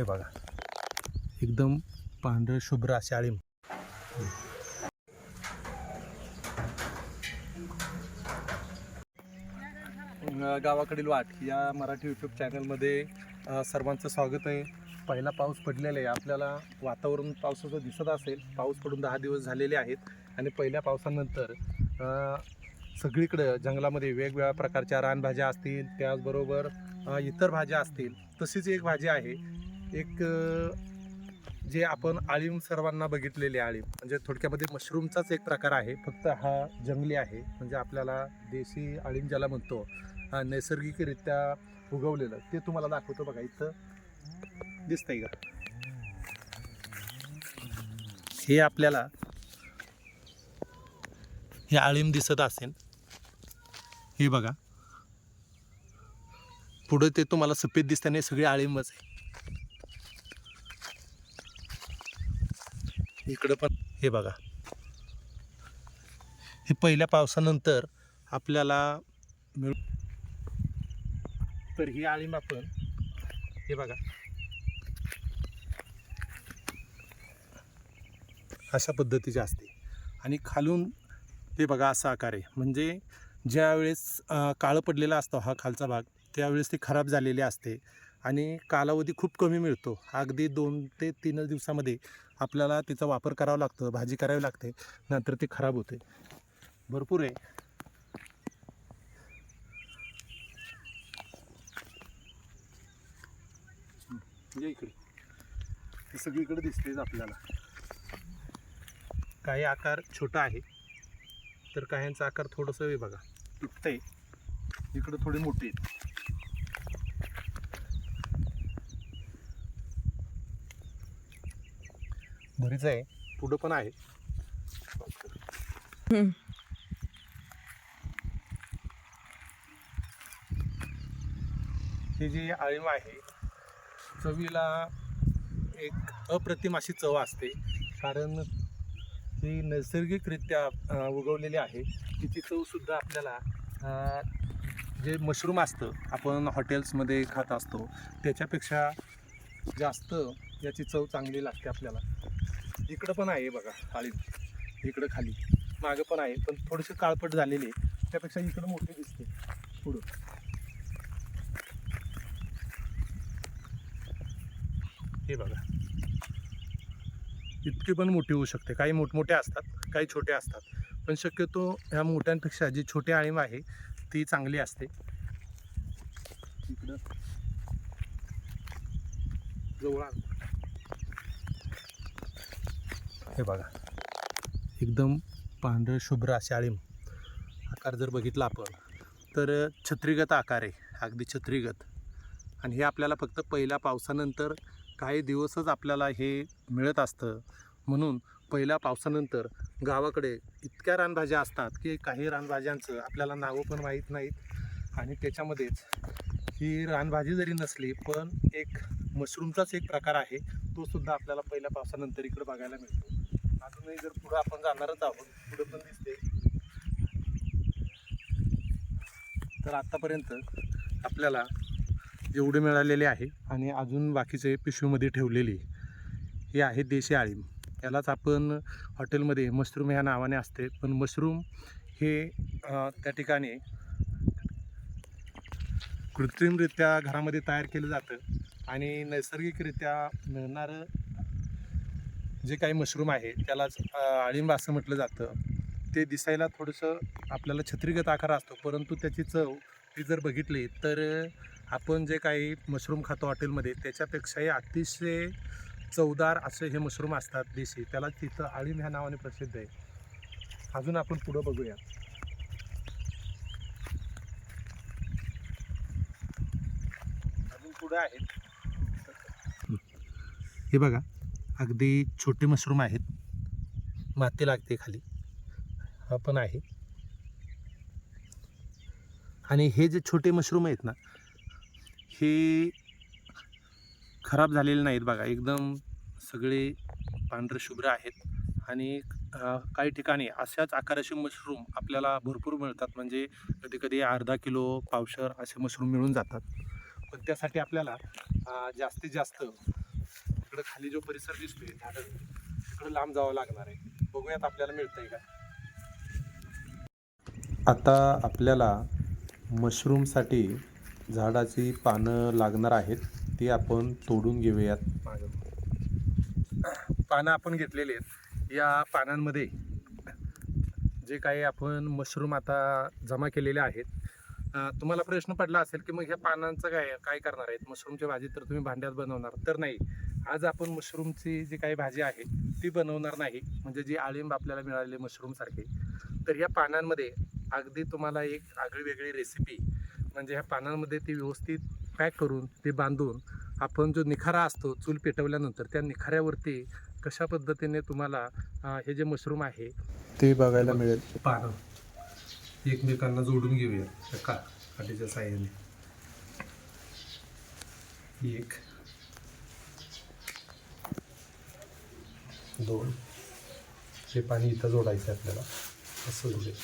हे बघा. एकदम पांढरं शुभ्र असे आळीम गावाकडील वाट या मराठी यूट्यूब चॅनलमध्ये सर्वांचं स्वागत आहे. पहिला पाऊस पडलेला आहे. आपल्याला वातावरण पावसाचं दिसत असेल. पाऊस पडून दहा दिवस झालेले आहेत. आणि पहिल्या पावसानंतर सगळीकडं जंगलामध्ये वेगवेगळ्या प्रकारच्या रानभाज्या असतील त्याचबरोबर इतर भाज्या असतील. तशीच एक भाजी आहे. एक जे आपण आळीम सर्वांना बघितलेले आळीम म्हणजे थोडक्यामध्ये मशरूमचाच एक प्रकार आहे. फक्त हा जंगली आहे म्हणजे आपल्याला देशी आळीम ज्याला म्हणतो हा नैसर्गिकरित्या उगवलेलं ते तुम्हाला दाखवतो बघा इथं दिसतंय का? हे आपल्याला हे आळीम दिसत असेल. हे बघा. पुढे ते तुम्हाला सफेद दिसताना सगळे आळीमच आहे. इकडं पण. हे बघा. हे पहिल्या पावसानंतर आपल्याला मिळ तर ही आळीम आपण हे बघा. अशा पद्धतीची असते. आणि खालून हे बघा असा आकार आहे. म्हणजे ज्यावेळेस काळं पडलेला असतो हा खालचा भाग त्यावेळेस ती खराब झालेली असते. आणि कालावधी खूप कमी मिळतो. अगदी दोन ते तीनच दिवसामध्ये आपल्याला तिचा वापर करावा लागतो भाजी करावी लागते नंतर ती खराब होते. भरपूर आहे. इकडे. सगळीकडे दिसतेच आपल्याला. काही आकार छोटा आहे तर काहींचा आकार थोडंसं हे बघा. तुटतंय. इकडं थोडे मोठे आहेत. बरीच आहे. पुढं पण आहे. ही जी आळीम आहे चवीला एक अप्रतिम अशी चव असते. कारण ही नैसर्गिकरित्या उगवलेली आहे. तिची चवसुद्धा आपल्याला जे मशरूम असतं आपण हॉटेल्समध्ये खात असतो त्याच्यापेक्षा जास्त याची चव चांगली लागते आपल्याला. इकडं पण आहे बघा आळीम इकडं खाली. मागं पण आहे पण थोडेसे काळपट झालेली आहे. त्यापेक्षा इकडं मोठी दिसते. पुढं. हे बघा. इतकी पण मोठी होऊ शकते. काही मोठमोठे असतात काही छोटे असतात. पण शक्यतो ह्या मोठ्यांपेक्षा जी छोटी आळीम आहे ती चांगली असते. इकडं. जवळ हे बघा. एकदम पांढरं शुभ्र असे आळीम आकार जर बघितला आपण तर छत्रीगत आकार आहे. अगदी छत्रीगत. आणि हे आपल्याला फक्त पहिल्या पावसानंतर काही दिवसच आपल्याला हे मिळत असतं. म्हणून पहिल्या पावसानंतर गावाकडे इतक्या रानभाज्या असतात की काही रानभाज्यांचं आपल्याला नावं पण माहीत नाहीत. आणि त्याच्यामध्येच ही रानभाजी जरी नसली पण एक मशरूमचाच एक प्रकार आहे. तो सुद्धा आपल्याला पहिल्या पावसानंतर इकडे बघायला मिळतो. अजूनही जर पुढं आपण जाणारच आहोत पुढं पण दिसते तर आत्तापर्यंत आपल्याला एवढे मिळालेले आहे आणि अजून बाकीचे पिशवीमध्ये ठेवलेले हे आहे देशी आळीम. यालाच आपण हॉटेलमध्ये मशरूम ह्या नावाने असते पण मशरूम हे त्या ठिकाणी कृत्रिमरित्या घरामध्ये तयार केलं जातं आणि नैसर्गिकरित्या मिळणारं जे काही मशरूम आहे त्यालाच अळिंब आळिंब असं म्हटलं जातं. ते दिसायला थोडंसं आपल्याला छत्रीगत आकार असतो परंतु त्याची चव ती जर बघितली तर आपण जे काही मशरूम खातो हॉटेलमध्ये त्याच्यापेक्षाही अतिशय चवदार असे हे मशरूम असतात देशी. त्याला तिथं आळीम ह्या नावाने प्रसिद्ध आहे. अजून आपण पुढं बघूया. अजून पुढं आहेत. हे बघा. अगदी छोटे मशरूम आहेत. माती लागते खाली. हा पण आहे. आणि हे जे छोटे मशरूम आहेत ना हे खराब झालेले नाहीत बघा. एकदम सगळे पांढरे शुभ्र आहेत. आणि काही ठिकाणी अशाच आकाराचे मशरूम आपल्याला भरपूर मिळतात. म्हणजे कधी कधी अर्धा किलो पावशर असे मशरूम मिळून जातात. पण त्यासाठी आपल्याला जास्तीत जास्त इकडं खाली जो परिसर दिसतोय झाडं तिकडं लांब जावं लागणार आहे. बघूयात आपल्याला मिळतंय का? आता आपल्याला मशरूमसाठी झाडाची पानं लागणार आहेत ती आपण तोडून घेऊयात. पानं आपण घेतलेली आहेत. या पानांमध्ये जे काही आपण मशरूम आता जमा केलेले आहेत तुम्हाला प्रश्न पडला असेल की मग ह्या पानांचं काय काय करणार आहेत? मशरूमची भाजी तर तुम्ही भांड्यात बनवणार तर नाही. आज आपण मशरूमची जी काही भाजी आहे ती बनवणार नाही. म्हणजे जी आळिंब आपल्याला मिळालेली मशरूमसारखी तर या पानांमध्ये अगदी तुम्हाला एक आगळी वेगळी रेसिपी म्हणजे ह्या पानांमध्ये ती व्यवस्थित पॅक करून ते बांधून आपण जो निखारा असतो चूल पेटवल्यानंतर त्या निखाऱ्यावरती कशा पद्धतीने तुम्हाला हे जे मशरूम आहे ते बघायला मिळेल. पानं एकमेकांना जोडून घेऊया. का काठीच्या साह्याने. एक दोन. हे पाणी इथं जोडायचं आहे आपल्याला असं जोडेल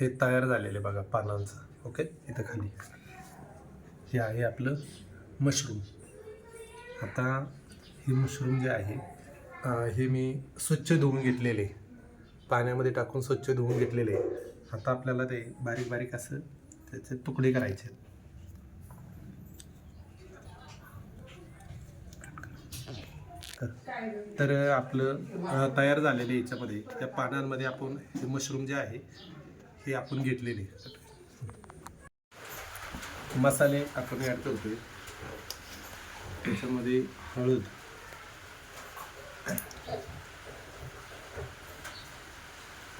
हे तयार झालेले बघा पानांचं ओके? इथं खाली. हे आहे आपलं मशरूम. आता हे मशरूम जे आहे हे मी स्वच्छ धुवून घेतलेले. पाण्यामध्ये टाकून स्वच्छ धुवून घेतलेले. आता आपल्याला ते बारीक बारीक असं त्याचे तुकडे करायचे आहेत. तर आपलं तयार झालेले याच्यामध्ये. त्या पानांमध्ये आपण हे मशरूम जे आहे हे आपण घेतलेले मसाले आपण ॲड करतोय. त्याच्यामध्ये हळद.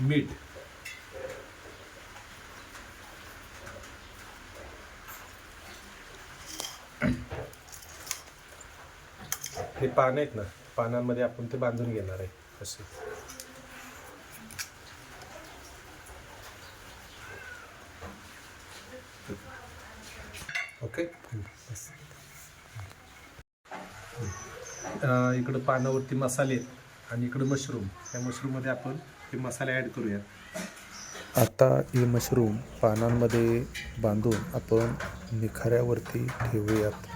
मीठ. पान आहेत ना पानांमध्ये आपण ते बांधून घेणार आहे असे. ओके इकडं पानावरती मसाले आहेत आणि इकडं मशरूम. या मशरूममध्ये आपण हे मसाले ॲड करूयात. आता हे मशरूम पानांमध्ये बांधून आपण निखाऱ्यावरती ठेवूयात.